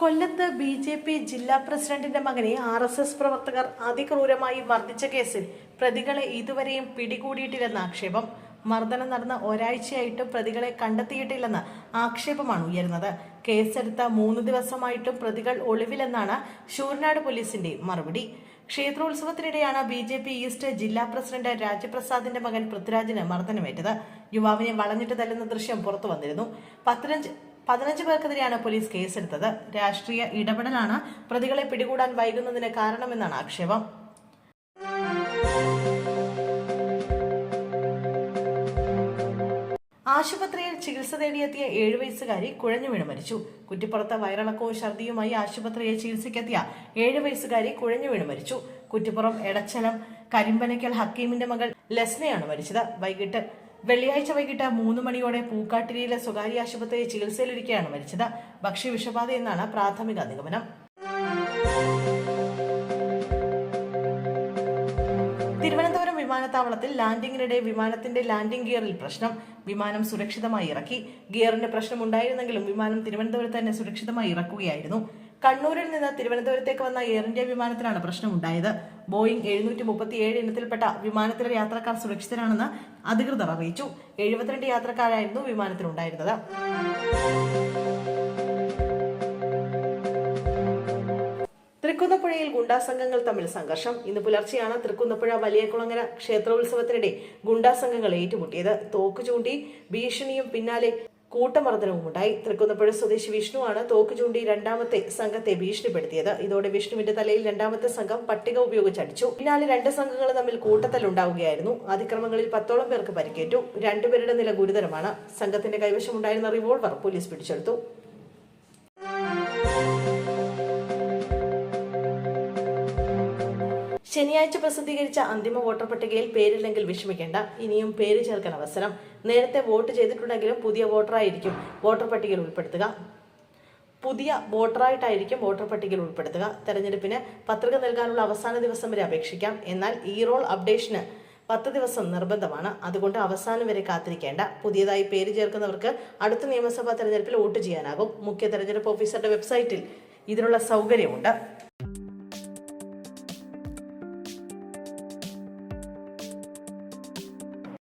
കൊല്ലത്ത് B J P ജില്ലാ പ്രസിഡന്റിന്റെ മകനെ ആർ എസ് എസ് പ്രവർത്തകർ അതിക്രൂരമായി മർദ്ദിച്ച കേസിൽ പ്രതികളെ ഇതുവരെയും പിടികൂടിയിട്ടില്ലെന്ന ആക്ഷേപം. മർദ്ദനം നടന്ന ഒരാഴ്ചയായിട്ടും പ്രതികളെ കണ്ടെത്തിയിട്ടില്ലെന്ന് ആക്ഷേപമാണ് ഉയരുന്നത്. കേസെടുത്ത മൂന്ന് ദിവസമായിട്ടും പ്രതികൾ ഒളിവിലെന്നാണ് ഷൂർനാട് പോലീസിന്റെ മറുപടി. ക്ഷേത്രോത്സവത്തിനിടെയാണ് ബി ജെ പി ഈസ്റ്റ് ജില്ലാ പ്രസിഡന്റ് രാജപ്രസാദിന്റെ മകൻ പൃഥ്വിരാജിന് മർദ്ദനമേറ്റത്. യുവാവിനെ വളഞ്ഞിട്ട് തല്ലുന്ന ദൃശ്യം പുറത്തു വന്നിരുന്നു പതിനഞ്ച് പതിനഞ്ച് പേർക്കെതിരെയാണ് പോലീസ് കേസെടുത്തത്. രാഷ്ട്രീയ ഇടപെടലാണ് പ്രതികളെ പിടികൂടാൻ വൈകുന്നതിന് കാരണമെന്നാണ് ആക്ഷേപം. ആശുപത്രിയിൽ ചികിത്സ തേടിയെത്തിയ ഏഴു വയസ്സുകാരി കുഴഞ്ഞു വീണ് മരിച്ചു. കുറ്റിപ്പുറത്ത് വയറിളക്കവും ഛർദിയുമായി ആശുപത്രിയിൽ ചികിത്സയ്ക്കെത്തിയ ഏഴു വയസ്സുകാരി കുഴഞ്ഞു വീണ് മരിച്ചു. കുറ്റിപ്പുറം എടച്ചലം കരിമ്പനയ്ക്കൽ ഹക്കീമിന്റെ മകൾ ലസ്നയാണ് മരിച്ചത്. വൈകിട്ട് വെള്ളിയാഴ്ച വൈകിട്ട് മൂന്ന് മണിയോടെ പൂക്കാട്ടിരിയിലെ സ്വകാര്യ ആശുപത്രിയിൽ ചികിത്സയിലിരിക്കെയാണ് മരിച്ചത്. ഭക്ഷ്യവിഷബാധ എന്നാണ് പ്രാഥമിക നിഗമനം. തിരുവനന്തപുരം വിമാനത്താവളത്തിൽ ലാൻഡിംഗിനിടെ വിമാനത്തിന്റെ ലാൻഡിംഗ് ഗിയറിൽ പ്രശ്നം. വിമാനം സുരക്ഷിതമായി ഇറക്കി. ഗിയറിന്റെ പ്രശ്നമുണ്ടായിരുന്നെങ്കിലും വിമാനം തിരുവനന്തപുരത്ത് തന്നെ സുരക്ഷിതമായി ഇറക്കുകയായിരുന്നു. കണ്ണൂരിൽ നിന്ന് തിരുവനന്തപുരത്തേക്ക് വന്ന എയർ ഇന്ത്യ വിമാനത്തിലാണ് പ്രശ്നമുണ്ടായത്. ബോയിങ് എഴുന്നൂറ്റി മുപ്പത്തിയേഴ് ഇനത്തിൽപ്പെട്ട വിമാനത്തിലെ യാത്രക്കാർ സുരക്ഷിതരാണെന്ന് അധികൃതർ അറിയിച്ചു. എഴുപത്തിരണ്ട് യാത്രക്കാരായിരുന്നു വിമാനത്തിലുണ്ടായിരുന്നത്. തൃക്കുന്നപ്പുഴയിൽ ഗുണ്ടാസംഘങ്ങൾ തമ്മിൽ സംഘർഷം. ഇന്ന് പുലർച്ചെയാണ് തൃക്കുന്നപ്പുഴ വലിയകുളങ്ങര ക്ഷേത്രോത്സവത്തിനിടെ ഗുണ്ടാസംഘങ്ങൾ ഏറ്റുമുട്ടിയത്. തോക്ക് ചൂണ്ടി ഭീഷണിയും പിന്നാലെ കൂട്ടമർദ്ദനവും ഉണ്ടായി. തൃക്കുന്നപ്പുഴ സ്വദേശി വിഷ്ണുവാണ് തോക്ക് ചൂണ്ടി രണ്ടാമത്തെ സംഘത്തെ ഭീഷണിപ്പെടുത്തിയത്. ഇതോടെ വിഷ്ണുവിന്റെ തലയിൽ രണ്ടാമത്തെ സംഘം പട്ടിക ഉപയോഗിച്ച് അടിച്ചു. പിന്നാലെ രണ്ട് സംഘങ്ങൾ തമ്മിൽ കൂട്ടത്തല്ലുണ്ടാവുകയായിരുന്നു അതിക്രമങ്ങളിൽ പത്തോളം പേർക്ക് പരിക്കേറ്റു. രണ്ടുപേരുടെ നില ഗുരുതരമാണ്. സംഘത്തിന്റെ കൈവശമുണ്ടായിരുന്ന റിവോൾവർ പോലീസ് പിടിച്ചെടുത്തു. ശനിയാഴ്ച പ്രസിദ്ധീകരിച്ച അന്തിമ വോട്ടർ പട്ടികയിൽ പേരില്ലെങ്കിൽ വിഷമിക്കേണ്ട. ഇനിയും പേര് ചേർക്കാൻ അവസരം. നേരത്തെ വോട്ട് ചെയ്തിട്ടുണ്ടെങ്കിലും പുതിയ വോട്ടറായിരിക്കും വോട്ടർ പട്ടികയിൽ ഉൾപ്പെടുത്തുക. പുതിയ വോട്ടറായിട്ടായിരിക്കും വോട്ടർ പട്ടികയിൽ ഉൾപ്പെടുത്തുക. തെരഞ്ഞെടുപ്പിന് പത്രിക നൽകാനുള്ള അവസാന ദിവസം വരെ അപേക്ഷിക്കാം. എന്നാൽ ഈ റോൾ അപ്ഡേഷന് പത്ത് ദിവസം നിർബന്ധമാണ്. അതുകൊണ്ട് അവസാനം വരെ കാത്തിരിക്കേണ്ട. പുതിയതായി പേര് ചേർക്കുന്നവർക്ക് അടുത്ത നിയമസഭാ തെരഞ്ഞെടുപ്പിൽ വോട്ട് ചെയ്യാനാകും. മുഖ്യ തെരഞ്ഞെടുപ്പ് ഓഫീസറുടെ വെബ്സൈറ്റിൽ ഇതിനുള്ള സൗകര്യമുണ്ട്.